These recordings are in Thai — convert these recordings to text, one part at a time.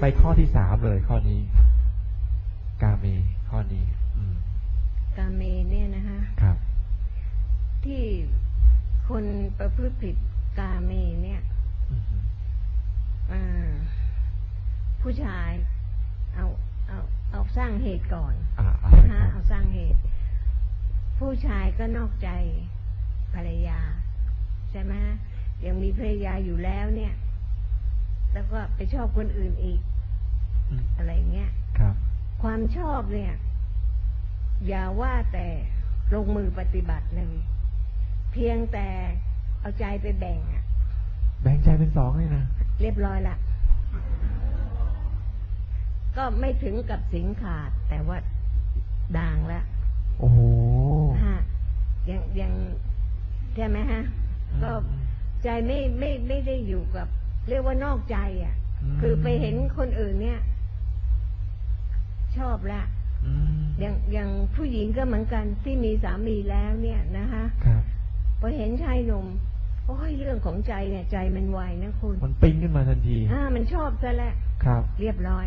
ไปข้อที่สามเลยข้อนี้ กาเมข้อนี้อืมกาเมเนี่ยนะคะครับ ที่คนประพฤติผิดกาเมเนี่ยอืมอ่าผู้ชายเอาเอาเอาสร้างเหตุก่อนอ่าอ่านะคะคเอารับสร้างเหตุ ผู้ชายก็นอกใจภรรยา ใช่ไหมฮะยังมีภรรยาอยู่แล้วเนี่ย แล้วก็ไปชอบคนอื่นอีก อืมอะไรเงี้ยครับ ความชอบเนี่ย อย่าว่าแต่ลงมือปฏิบัติเลย เพียงแต่เอาใจไปแบ่งอะแบ่งใจเป็นสองเลยนะเรียบร้อยละก็ไม่ถึงกับสิงขาด แต่ว่าด่างละโอ้โหฮะยังยังใช่ไหมฮะ ก็ใจไม่ไม่ไม่ได้อยู่กับ เรียกว่านอกใจอะมคือไปเห็นคนอื่นเนี่ย ชอบละอืมอย่างอย่างผู้หญิงก็เหมือนกันที่มีสามีแล้วเนี่ยนะคะครับพอเห็นชายหนุ่มโอ้ยเรื่องของใจเนี่ยใจมันไวนะคุณ มันปิ้งขึ้นมาทันทีอ่ามันชอบซะแล้วครับ เรียบร้อย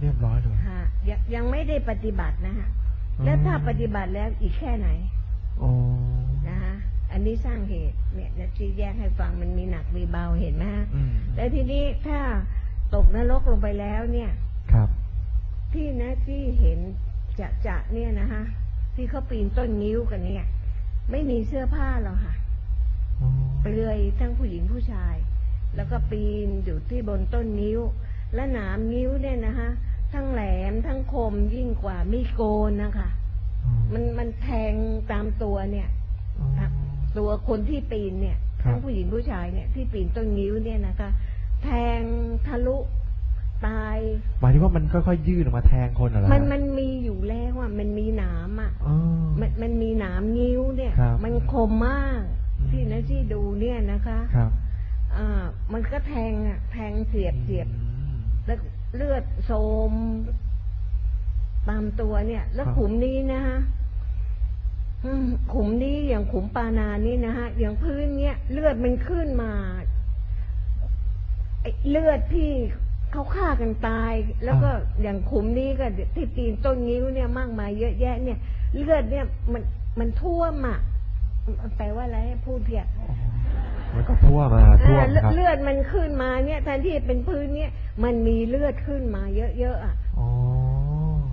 เรียบร้อยเลยฮะยังยังไม่ได้ปฏิบัตินะฮะแล้วถ้าปฏิบัติแล้วอีกแค่ไหนโอ้นะฮะอันนี้สร้างเหตุเนี่ยนะที่แยกให้ฟังมันมีหนักมีเบาเห็นไหมฮะอืมแล้วทีนี้ถ้าตกนรกลงไปแล้วเนี่ย ครับ ที่นะที่เห็นจะจะเนี่ยนะฮะที่เขาปีนต้นนิ้วกันเนี่ย ไม่มีเสื้อผ้าหรอกค่ะโอ้เปลือยทั้งผู้หญิงผู้ชาย แล้วก็ปีนอยู่ที่บนต้นนิ้ว และหนามนิ้วเนี่ยนะฮะทั้งแหลมทั้งคมยิ่งกว่ามีดโกนนะคะโอ้มันมันแทงตามตัวเนี่ยโอ้ครับตัวคนที่ปีนเนี่ยครับทั้งผู้หญิงผู้ชายเนี่ยที่ปีนต้นนิ้วเนี่ยนะคะ แทงทะลุ ตาย หมายถึงว่ามันค่อยๆยืดออกมาแทงคนเหรอมันฮะมันมีอยู่แล้วอะมันมีหนามอะอ๋อ มันมันมีหนามนิ้วเนี่ย ครับมันคมมากอืม ที่นะที่ดูเนี่ยนะคะครับอ่ามันก็แทงอะแทงเสียบเสียบ อืม แล้วเลือดโสมตามตัวเนี่ย แล้วครับ ขุมนี้นะฮะอืมขุมนี้อย่างขุมปานานี่นะฮะอย่างพื้นเนี่ย เลือดมันขึ้นมาไอ้เลือดที่ เขาฆ่ากันตาย แล้วก็อย่างขุมนี้ก็ที่ตีนต้นนิ้วเนี่ยมากมายเยอะแยะเนี่ย เลือดเนี่ยมันมันท่วมอะแปลว่าอะไรให้พูดเพียอ๋อมันก็ท่วมมาท่วมอ่าเลือดครับเลือดมันขึ้นมาเนี่ยแทนที่จะเป็นพื้นเนี่ยมันมีเลือดขึ้นมาเยอะๆอะอ๋อ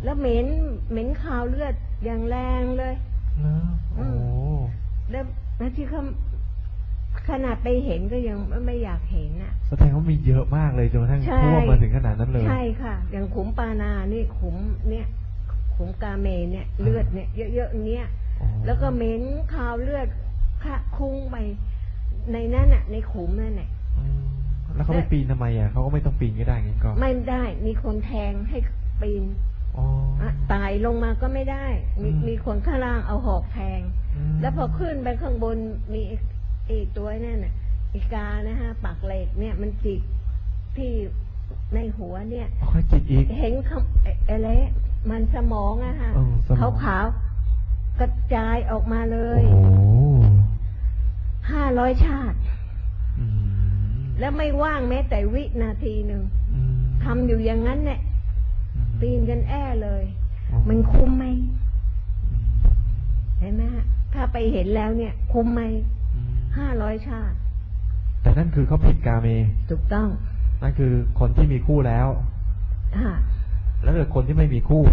แล้วเหม็นเหม็นคาวเลือดอย่างแรงเลยแล้วอืโอ้มแล้วแล้วที่เขา ขนาดไปเห็นก็ยังไม่อยากเห็นอะ แสดงว่ามีเยอะมากเลยจนกระทั่งใช่ ท่วมมาถึงขนาดนั้นเลย ใช่ค่ะ อย่างขุมปานานี่ขุมเนี่ย ขุมกาเมเนี่ยเลือดเนี่ยเยอะๆอย่างเงี้ย อ๋อแล้วก็เหม็นคาวเลือดคะคุ้งไปในนั่นอะ ในขุมนั่นแหละอืมแล้วเขาไปปีนทำไมอะเขาก็ไม่ต้องปีนก็ได้งั้นก็ไม่ได้มีคนแทงให้ปีนอ๋ออ อะตายลงมาก็ไม่ได้ มีอืม มีคนข้างล่างเอาหอกแทง มแล้วพอขึ้นไปข้างบนมี ไอ้ไอ้ตัวนั่นน่ะอีกานะฮะปากเหล็กเนี่ยมันจิกที่ในหัวเนี่ยอ๋อค่อยจิตอีก เห็นคำไอ้อะไรมันสมองอะฮะเออสมองขาวๆกระจายออกมาเลโอ้ยโหห้าร้อยชาติอืมแล้วไม่ว่างแม้แต่วินาทีหนึ่งอืมทำอยู่อย่างนั้นเนี่ยอืมปีนกันแอ้เลยอ๋อมันคุ้มไหมอืมเห็นไหมฮะถ้าไปเห็นแล้วเนี่ย คุ้มไหมอืม ห้าร้อยชาติ แต่นั่นคือเขาผิดกาเม ถูกต้อง นั่นคือคนที่มีคู่แล้วอ่าแล้วเกิดคนที่ไม่มีคู่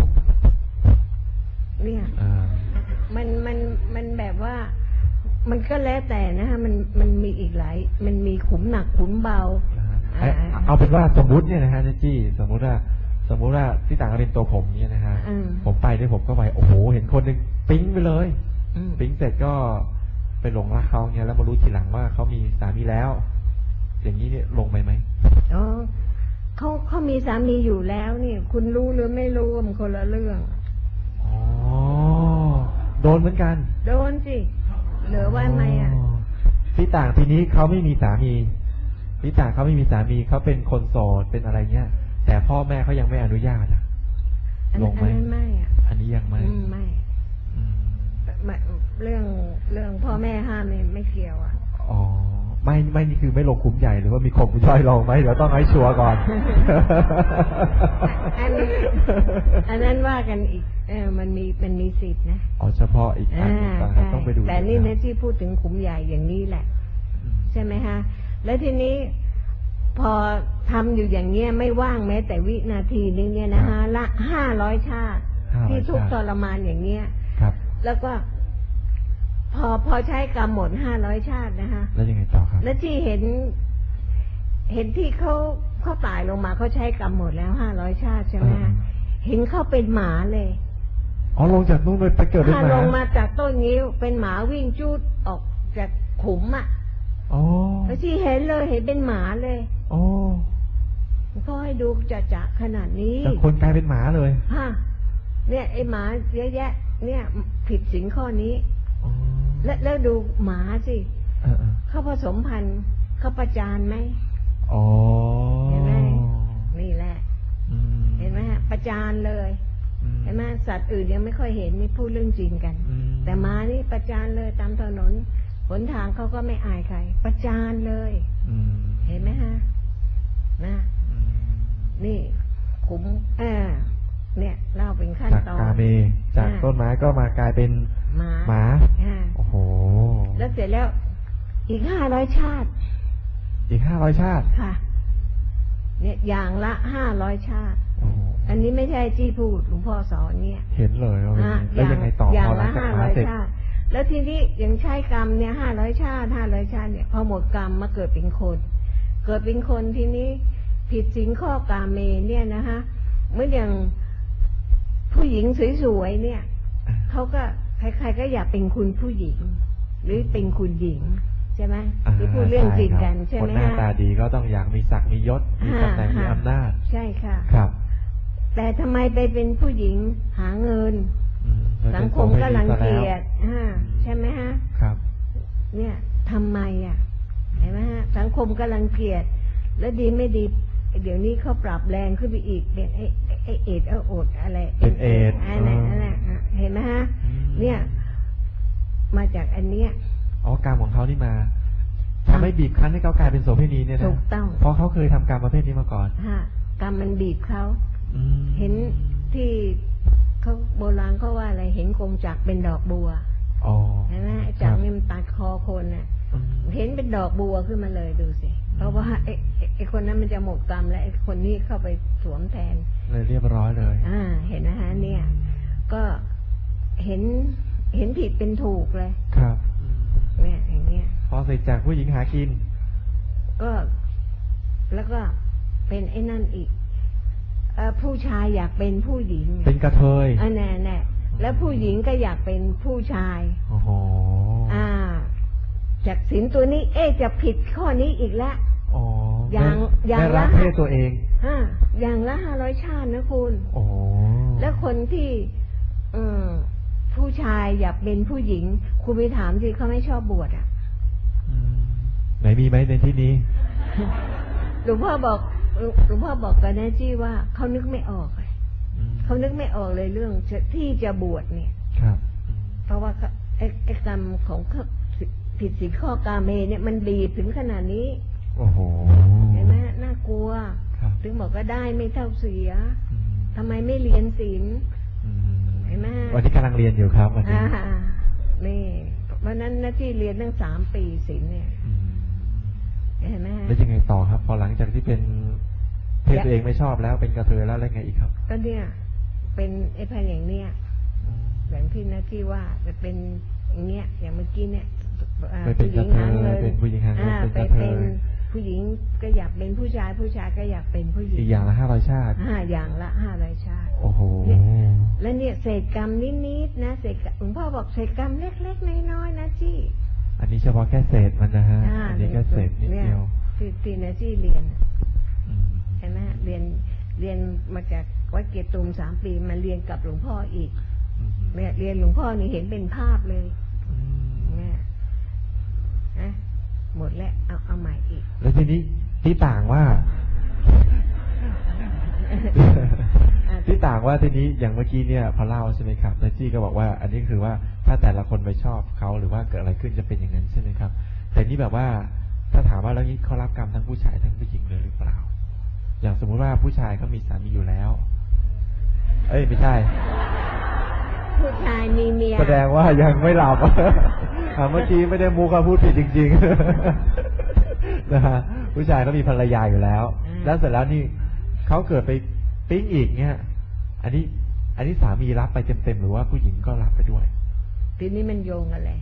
เนี่ยอ่ามันมันมันแบบว่า มันก็แล้วแต่นะฮะมันมันมีอีกหลาย มันมีขุมหนักขุมเบา เอ้ยอ่าเอาเป็นว่าสมมุติเนี่ยนะฮะเจจี้ สมมุติว่าสมมุติว่าที่ต่างกันเป็นตัวผมเนี่ยนะฮะอืมผมไปด้วยผมก็ไปโอ้โห เห็นคนหนึ่งปิ๊งไปเลยอืมปิ๊งเสร็จก็ ไปหลงรักเขาเนี่ยแล้วมารู้ทีหลังว่าเขามีสามีแล้ว อย่างนี้เนี่ยลงไปไหมอ๋อเขาเขามีสามีอยู่แล้วเนี่ยคุณรู้หรือไม่รู้มันคนละเรื่องอ๋อโดนเหมือนกัน โดนสิเหลือว่าไหมอะพี่ต่างทีนี้เขาไม่มีสามีพี่ต่างเขาไม่มีสามีเขาเป็นคนโสดเป็นอะไรเงี้ย แต่พ่อแม่เขายังไม่อนุญาตอะอันลนั้งนไหมอันนั้นไม่อะอันนี้ยังไม่อืมไม่ พ่อแม่ห้ามเนี่ยไม่เกี่ยวอะอ๋อไม่ไม่นี่คือไม่ลงคุ้มใหญ่หรือว่ามีคมย่อยลงไหมเดี๋ยวต้องให้ชัวร์ก่อนอันอันนั้นว่ากันอีกเออมันมีมันมีสิทธินะอ๋อเฉพาะอีกอันอ่าหนึ่งต่างหากใช่ต้องไปดูแต่นี่ะนะที่พูดถึงขุมใหญ่อย่างนี้แหละอืมใช่ไหมฮะ แล้วทีนี้พอทำอยู่อย่างเงี้ยไม่ว่างแม้แต่วินาทีนึงเนี่ยนะฮะละห้าร้อยชาติ500ที่ทุกข์ชาติทรมานอย่างเงี้ยครับ แล้วก็ พอพอใช้กรรมหมดห้าร้อยชาตินะคะ แล้วยังไงต่อครับ แล้วที่เห็น เห็นที่เขาเขาตายลงมาเขาใช้กรรมหมดแล้วห้าร้อยชาติใช่ไหมฮะอ่าเห็นเขาเป็นหมาเลยอ๋อลงจากนู่นเลยไปเกิดเป็นถ้าหมาลงมาจากต้นงิ้วเป็นหมาวิ่งจูดออกจากขุมอะอ๋อแล้วที่เห็นเลยเห็นเป็นหมาเลยอ๋อเขาให้ดูจะจะขนาดนี้แต่คนกลายเป็นหมาเลยฮะเนี่ยไอหมาเยอะแยะ เนี่ย ผิดสินข้อนี้อ๋อ แล้วแล้วดูหมาสิเออเออเขาผสมพันธุ์เขาประจานไหมอ๋อเห็นไหมนี่แหละอืมเห็นไหมฮะประจานเลยอืมเห็นไหมสัตว์อื่นยังไม่ค่อยเห็นไม่พูดเรื่องจริงกันอืมแต่หมานี่ประจานเลยตามถนนหนทางเขาก็ไม่อายใคร ประจานเลยอืมเห็นไหมฮะนะอืมนี่ขุมเออเนี่ยเล่าเป็นขั้นจากตอนกาเมจากอ่าต้นไม้ก็มากลายเป็น หมาหมาอ่าโอ้โห แล้วเสร็จแล้ว อีกห้าร้อยชาติ อีกห้าร้อยชาติค่ะ เนี่ยอย่างละห้าร้อยชาติโอ้โหอันนี้ไม่ใช่ที่พูดหลวงพ่อสอนเนี่ย เห็นเลยว่าเป็นอะแล้วยังไงต่ออย่างพอหลัละงจากห้าหมาร้อยเสร็จชาติแล้วทีนี้ยังใช้กรรมเนี่ยห้าร้อยชาติห้าร้อยชาติเนี่ยพอหมดกรรมมาเกิดเป็นคน เกิดเป็นคนทีนี้ผิดศีลข้อกาเมเนี่ยนะคะเหมือนอย่างผู้หญิงสวยๆเนี่ยเขาก็ ใครๆก็อยากเป็นคุณผู้หญิง หรือเป็นคุณหญิงใช่ไหมอ่าที่พูดเรื่องจริงกันคใช่บไหมคนหน้าฮะตาดีก็ต้องอยากมีศักดิ์มียศมีตำแหน่งมีอ่าอำนาจ ใช่ค่ะครับ แต่ทำไมไปเป็นผู้หญิงหาเงินอืมเลยสัเป็งนคมก็รังเกียจโสภณีซะอ่าใช่ไหมฮะแล้วครับ เนี่ยทำไมอะเห็นไหมฮะสังคมก็รังเกียจแล้วดีไม่ดีเดี๋ยวนี้เขาปรับแรงขึ้นไปอีกเป็นไอ้ ไอ้ไอ้เอดเอาโอดอะไรเป็นเอดอันนั้นอ๋ออัอันนั้นอะเห็นไหมฮะอืมเนี่ย มาจากอันเนี้ยอ๋อกรรมของเขานี่มาทำให้บีบคั้นให้เขากลายเป็นโสเภณีเนี่ยนะถูกต้องเพราะเขาเคยทำกรรมประเภทนี้มาก่อนฮะกรรมมันบีบเขาอืมเห็นที่เขาโบราณเขาว่าอะไรเห็นกงจักรเป็นดอกบัวอ๋อเห็นไหมไอ้จักรนี่มันตัดคอคนน่ะอืม เห็นเป็นดอกบัวขึ้นมาเลยดูสิเพราะว่าไอ้ไอ้ไอ้คนนั้นมันจะหมดกรรมและไอ้คนนี้เข้าไปสวมแทน เลยเรียบร้อยเลย อ่า เห็นนะฮะเนี่ย ก็เห็นเห็นผิดเป็นถูกเลย ครับอืมเนี่ยอย่างเงี้ยพอเสร็จจากผู้หญิงหากิน ก็แล้วก็เป็นไอ้นั่นอีกเออผู้ชายอยากเป็นผู้หญิง เป็นกระเทยอันแน่แน่แล้วผู้หญิงก็อยากเป็นผู้ชายโอ้โหอ่า จากสินตัวนี้ เอ๊ะจะผิดข้อนี้อีกแล้วอ๋ออย่างไม่อย่างไม่รักละเพศตัวเองฮะอย่างละห้าร้อยชาตินะคุณโอ้โหแล้วคนที่ เออผู้ชายอยากเป็นผู้หญิง คุณไปถามสิเขาไม่ชอบบวชอะอืมไหนมีไหมในที่นี้หลวงพ่อบอกหลวงพ่อบอกกับนาจี้ว่าเขานึกไม่ออกเลยอืมเขานึกไม่ออกเลยเรื่องจะที่จะบวชเนี่ย ครับอืมเพราะว่าเขาไอ้ไอ้กรรมของเขา ผิดศีลข้อกาเมเนี่ยมันบีบถึงขนาดนี้โอ้โหเห็นไหมฮะน่ากลัวครับถึงบอกก็ได้ไม่เท่าเสียอืมทำไมไม่เรียนศีลอืมเห็นไหมฮะวันนี้กำลังเรียนอยู่ครับวันนี้อ่านี่วันนั้นนะที่เรียนตั้งสามปีศีลเนี่ยอืมเห็นไหมฮะแล้วยังไงต่อครับ พอหลังจากที่เป็นเพศตัวเองไม่ชอบแล้วเป็นกระเทยแล้วแล้วไงอีกครับ ก็เนี่ย เป็นไอ้พันอย่างเนี้ยอืมแบบที่นะที่ว่าจะเป็นอย่างเงี้ยอย่างเมื่อกี้เนี่ยอ่า ไปเป็นผู้หญิงหาเงิกระเทยเป็นผู้หญิงหาเงินอ่เป็นไปกระเทยเป็นผู้หญิงก็อยากเป็นผู้ชายผู้ชายก็อยากเป็นผู้หญิงอีกอย่างละห้าร้อยชาติห้าอย่างละห้าร้อยชาติ โอ้โหแล้วเนี่ยเศษกรรมนิดๆนะเศษกรรมหลวงพ่อบอกเศษกรรมเล็กๆน้อยๆนะจี้อันนี้เฉพาะแค่เศษมันนะฮะาอันนี้แค่เศษนิดเดียวที่ที่นะจี้เรียนอืมใช่ไหมฮะเรียนเรียนมาจากวัดเกียรติตูมสามปีมาเรียนกับหลวงพ่ออีกอืมเนี่ยเรียนหลวงพ่อนี่เห็นเป็นภาพเลยอืมเนี่ย นะหมดแล้วเอาเอาใหม่อีก แล้วทีนี้ที่ต่างว่า ที่ต่างว่าทีนี้อย่างเมื่อกี้เนี่ยพอเล่าใช่ไหมครับแล้วจี้ก็บอกว่า อันนี้คือว่าถ้าแต่ละคนไปชอบเขาหรือว่าเกิดอะไรขึ้นจะเป็นอย่างนั้นใช่ไหมครับ แต่นี่แบบว่าถ้าถามว่าแล้วนี้เขารับกรรมทั้งผู้ชายทั้งผู้หญิงเลยหรือเปล่า อย่างสมมุติว่าผู้ชายเขามีสามีอยู่แล้ว เอ้ยไม่ใช่ ผู้ชายมีเมียแสดงว่ายังไม่หลับอะเมื่อกี้ไม่ได้มูกพูดผิดจริงๆนะฮะผู้ชายเขามีภรรยาอยู่แล้ว แล้วเสร็จแล้วนี่เขาเกิดไปปิ๊งอีกเนี่ย อันนี้ อันนี้สามีรับไปเต็มๆหรือว่าผู้หญิงก็รับไปด้วย ทีนี้มันโยงกันเลย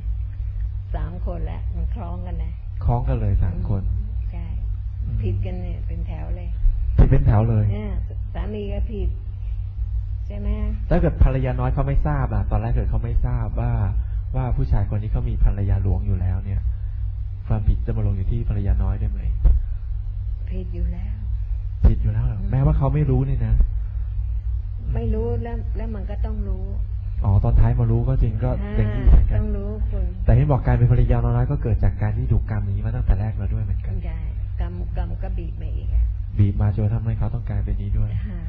สามคนแหละ มันคล้องกันนะคล้องกันเลยสามคนใช่อืมผิดกันเนี่ยเป็นแถวเลยที่เป็นแถวเลยเนี่ยสามีก็ผิด ใช่ไหมถ้าเกิดภรรยาน้อยเขาไม่ทราบอะตอนแรกเกิดเขาไม่ทราบว่าว่าผู้ชายคนนี้เขามีภรรยาหลวงอยู่แล้วเนี่ย ความผิดจะมาลงอยู่ที่ภรรยาน้อยได้ไหมผิดอยู่แล้ว ผิดอยู่แล้วเหรอแม้ว่าเขาไม่รู้นี่นะไม่รู้แล้วแล้วมันก็ต้องรู้อ๋อตอนท้ายมารู้ก็จริงก็อ่าอย่างนี้เหมือนกันต้องรู้คุณแต่ที่บอกการเป็นภรรยาน้อยก็เกิดจากการที่ถูกกรรมนี้มาตั้งแต่แรกแล้วด้วยเหมือนกันใช่กรรมกรรมก็บีบมาอีกอะบีบมาจนทำให้เขาต้องกลายเป็นนี้ด้วยฮะ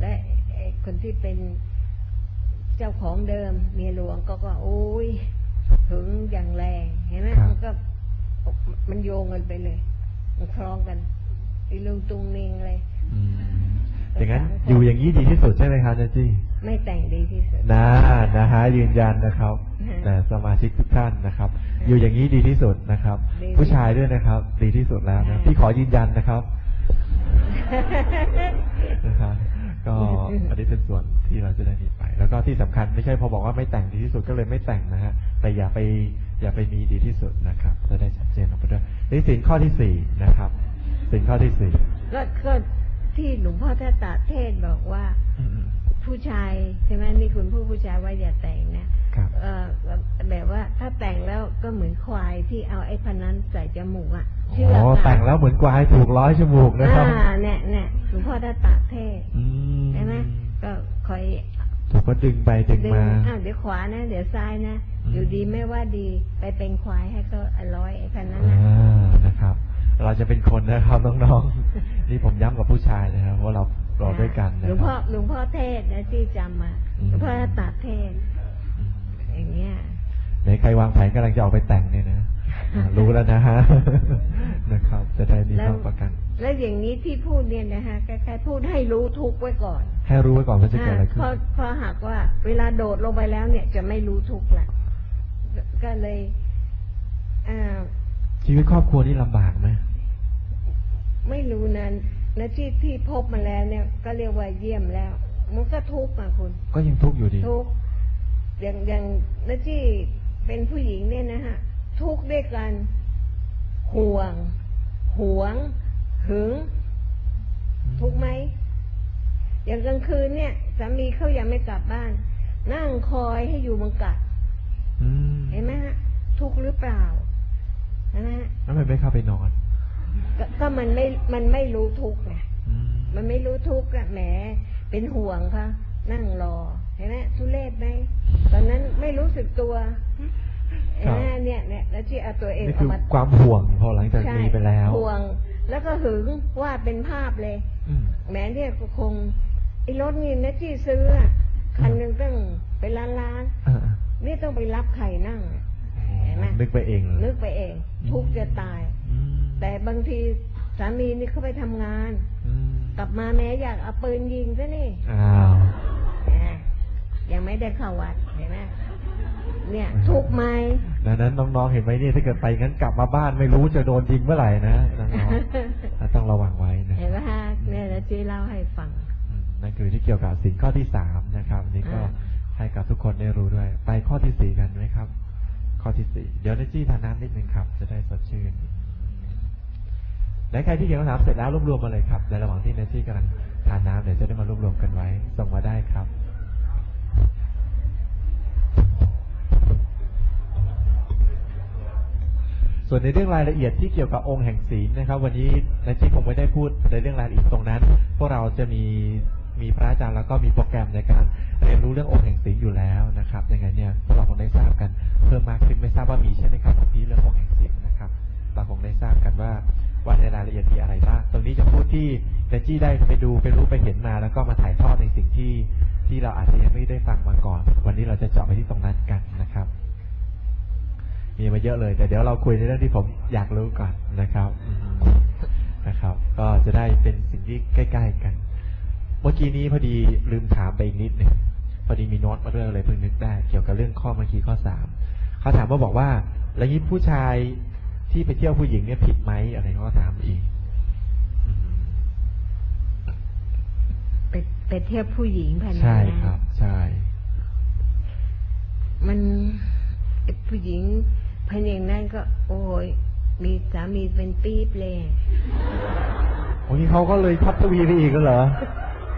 และไอ้คนที่เป็นเจ้าของเดิม เมียหลวงก็ก็โอ้ยถึงอย่างแรงเห็นไหมครับมันก็มันโยงกันไปเลย มันคล้องกันอีลุงตุงนิงเลยอืมอย่างนั้นอยู่อย่างนี้ดีที่สุดใช่ไหมครับเจจี้ไม่แต่งดีที่สุดนะนะฮะยืนยันนะครับฮะแต่สมาชิกทุกท่านนะครับ อยู่อย่างนี้ดีที่สุดนะครับดีผู้ชายด้วยนะครับ ดีที่สุดแล้วนะฮะพี่ขอยืนยันนะครับนะครับ ก็อันนี้เป็นส่วนที่เราจะได้มีไป แล้วก็ที่สำคัญไม่ใช่พอบอกว่าไม่แต่งดีที่สุดก็เลยไม่แต่งนะฮะแต่อย่าไปอย่าไปมีดีที่สุดนะครับจะได้ชัดเจนออกไปด้วยนี่สินข้อที่สี่นะครับสินข้อที่สี่ก็ก็ที่หลวงพ่อท่านตรัสเทศน์บอกว่าอืมผู้ชายใช่ไหมนี่คุณผู้ผู้ชายว่าอย่าแต่งนะครับเออแบบว่าถ้าแต่งแล้ว ก็เหมือนควายที่เอาไอ้พันนั้นใส่จมูกอะเชือกอ๋ออะแต่งแล้วเหมือนกวายถูกร้อยจมูกนะครับอ่าเนี่ยเนี่ยหลวงพ่อท่านตรัสเทศน์อืมใช่ไหมก็คอยถูกก็ดึงไปดึงดึงมาอ้าวเดี๋ยวขวานะ เดี๋ยวซ้ายนะอืมอยู่ดีไม่ว่าดีไปเป็นควายให้เขาอร้อยไอ้พันนั้นอ่านะนะครับ เราจะเป็นคนนะครับน้องๆนี่ผมย้ำกับผู้ชายนะครับว่าเราเราด้วยกันหนะลวงคพ่อรับหลวงพ่อเทศน์นะที่จำมาอืมหลวงพ่อท่านตรัสเทศน์อืมอย่างเงี้ย ไหนใครวางแผนกำลังจะออกไปแต่งเนี่ยนะอ่ารู้แล้วนะฮะนะครับ จะได้มีแล้วความประกัน แล้วอย่างนี้ที่พูดเนี่ยนะคะคล้ายๆพูดให้รู้ทุกข์ไว้ก่อน ให้รู้ไว้ก่อนว่าจะเกิดอะไรขึ้นเพราะเพราะหากว่า เวลาโดดลงไปแล้วเนี่ยจะไม่รู้ทุกข์ละก็เลยอ่าชีวิตครอบครัวนี่ลำบากไหมไม่รู้นะนะที่ที่พบมาแล้วเนี่ย ก็เรียกว่าเยี่ยมแล้ว มันก็ทุกข์อะคุณ ก็ยังทุกข์อยู่ดีทุกข์อย่างอย่างนะที่ เป็นผู้หญิงเนี่ยนะฮะทุกข์ด้วยกันห่วง หวง หึง ทุกข์ไหม อย่างกลางคืนเนี่ยสามีเขายังไม่กลับบ้าน นั่งคอยให้อยู่บังกัดอืมเห็นไหมฮะ ทุกข์หรือเปล่าใช่ไหมฮะแล้วทำไมไม่เข้าไปนอนก็ก็มันไม่มันไม่รู้ทุกข์ไงอืมมันไม่รู้ทุกข์อะแหมเป็นห่วงค่ะนั่งรอ เห็นไหมทุเรศไหมตอนนั้นไม่รู้สึกตัวเห็นไหมเนี่ยเนี่ยแล้วที่เอาตัวเองนี่เอาคือมาความห่วงพอหลังจากใช่มีไปแล้วห่วง แล้วก็หึงว่าดเป็นภาพเลยอืมแหม้เนี่ยก็คงไอ้รถนี่นะที่ซื้ออะคันหนึ่งตั้งเป็นล้านล้านอ่าๆนี่ต้องไปรับใครนั่งอะเห็นไหมนึกไปเองเลยนึกไปเอง ทุกข์จะตายอืมแต่บางทีสามีนี่เขาไปทำงานอืมกลับมาแม้อยากเอาปืนยิงซะนี่อ้าวแหม ยังไม่ได้เข้าวัดเห็นไหมเนี่ยทุกข์ไหมดังนั้นน้องๆเห็นไหมเนี่ยถ้าเกิดไปงั้นกลับมาบ้านไม่รู้จะโดนยิงเมื่อไหร่นะน้องๆต้องระวังไว้นะเห็นไหมฮะเนี่ยแล้วจีเล่าให้ฟังอืมนั่นคือที่เกี่ยวกับสิ่งข้อที่สามนะครับ นี่ก็อ่าให้กับทุกคนได้รู้ด้วย ไปข้อที่สี่กันไหมครับ ข้อที่สี่เดี๋ยวในจี้ทานน้ำนิดนึงครับ จะได้สดชื่นและใครที่เขียนคำถามเสร็จแล้วรวบรวมมาเลยครับในระหว่างที่เนจี้กำลังทานน้ำเดี๋ยวจะได้มารวบรวมกันไว้ ส่งมาได้ครับ ส่วนในเรื่องรายละเอียดที่เกี่ยวกับองค์แห่งศีลนะครับ วันนี้นายจีคงไม่ได้พูดในเรื่องรายละเอียดตรงนั้น พวกเราจะมีมีพระอาจารย์แล้วก็มีโปรแกรมในการเรียนรู้เรื่ององค์แห่งศีลอยู่แล้วนะครับยังไงเนี่ยพวกเราคงได้ทราบกันเพิ่มมากขึ้นไม่ทราบว่ามีใช่ไหมครับที่เรื่ององค์แห่งศีลนะครับ เราคงได้ทราบกันว่าว่าในรายละเอียดมีอะไรบ้างตรงนี้จะพูดที่นายจี้ได้ไปดูไปรู้ไปเห็นมาแล้วก็มาถ่ายทอดในสิ่งที่ ที่เราอาจจะยังไม่ได้ฟังมาก่อน วันนี้เราจะเจาะไปที่ตรงนั้นกันนะครับ มีมาเยอะเลย แต่เดี๋ยวเราคุยในเรื่องที่ผมอยากรู้ก่อนนะครับนะครับ ก็จะได้เป็นสิ่งที่ใกล้ ๆ กัน เมื่อกี้นี้พอดีลืมถามไปอีกนิดหนึ่งพอดีมีโน้ตมาเรื่องอะไรเพิ่งนึกได้ เกี่ยวกับเรื่องข้อเมื่อกี้ข้อสามเขาถามว่าบอกว่า แล้วนี้ผู้ชายที่ไปเที่ยวผู้หญิงเนี่ยผิดไหมอะไรเขาก็ถามอีกอืม ไปไปเทียบผู้หญิงพันใช่ครับ ใช่ มันไอ้ผู้หญิงพันอย่างนั้นก็ โอ้ยมีสามีเป็นปี๊บเลยโอ้ยเขาก็เลยทับทวีไปอีกก็เหรอ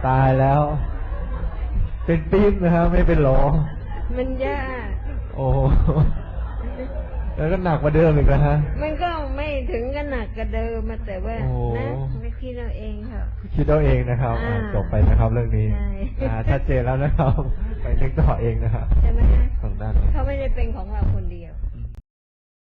ตายแล้ว เป็นปี๊บนะครับไม่เป็นโหลมันยากโอ้โห แล้วก็หนักกว่าเดิมอีกนะฮะ มันก็ไม่ถึงกันหนักกระเดิมมาแต่ว่าโอ้นะไม่คิดเราเองเถอะคิดเอาเองนะครับอ่าอ่าจบไปนะครับเรื่องนี้ใช่อ่าชัดเจนแล้วนะครับ ไปนึกต่อเองนะครับใช่ไหมฮะทางด้านนี้เขา